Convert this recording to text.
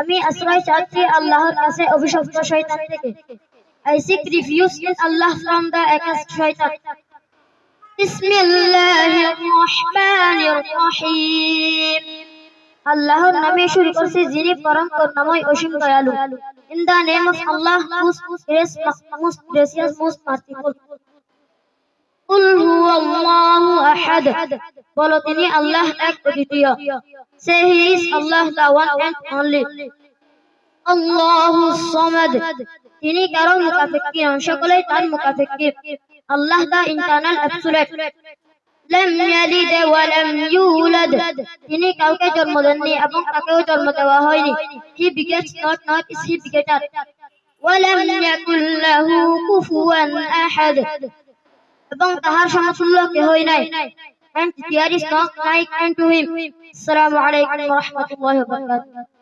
আমি আশ্রয় চাচ্ছি আল্লাহর কাছে অভিশপ্ত শয়তান থেকে। I seek refuge with Allah from the accursed shaitan. আল্লাহর নামে শুরু করছি যিনি পরম করুণাময়, অসীম দয়ালু। In name of Allah grace gracious merciful কুল হুয়াল্লাহ। আহাদ। বলো তিনি আল্লাহ এক অদ্বিতীয়। সে he is Allah the one and only. আল্লাহু সামাদ। তিনি কারও মুকাফিকি নন সকলেই তার মুকাফিকি আল্লাহ দা ইন্টারনাল অ্যাবসলিউট। ইয়ালিদ ওয়া লাম ইউলাদ। তিনি কাউকে জন্ম দেননি এবং তাকেও জন্ম দেওয়া হয়নি। Begets not not is he begotten. ওয়া লাম ইয়াকুল লাহু কুফুয়ান আহাদ। এবং তাহার সমতুল্য কেহই নাই and there is no like unto him assalamu alaikum wa rahmatullahi wa barakatuh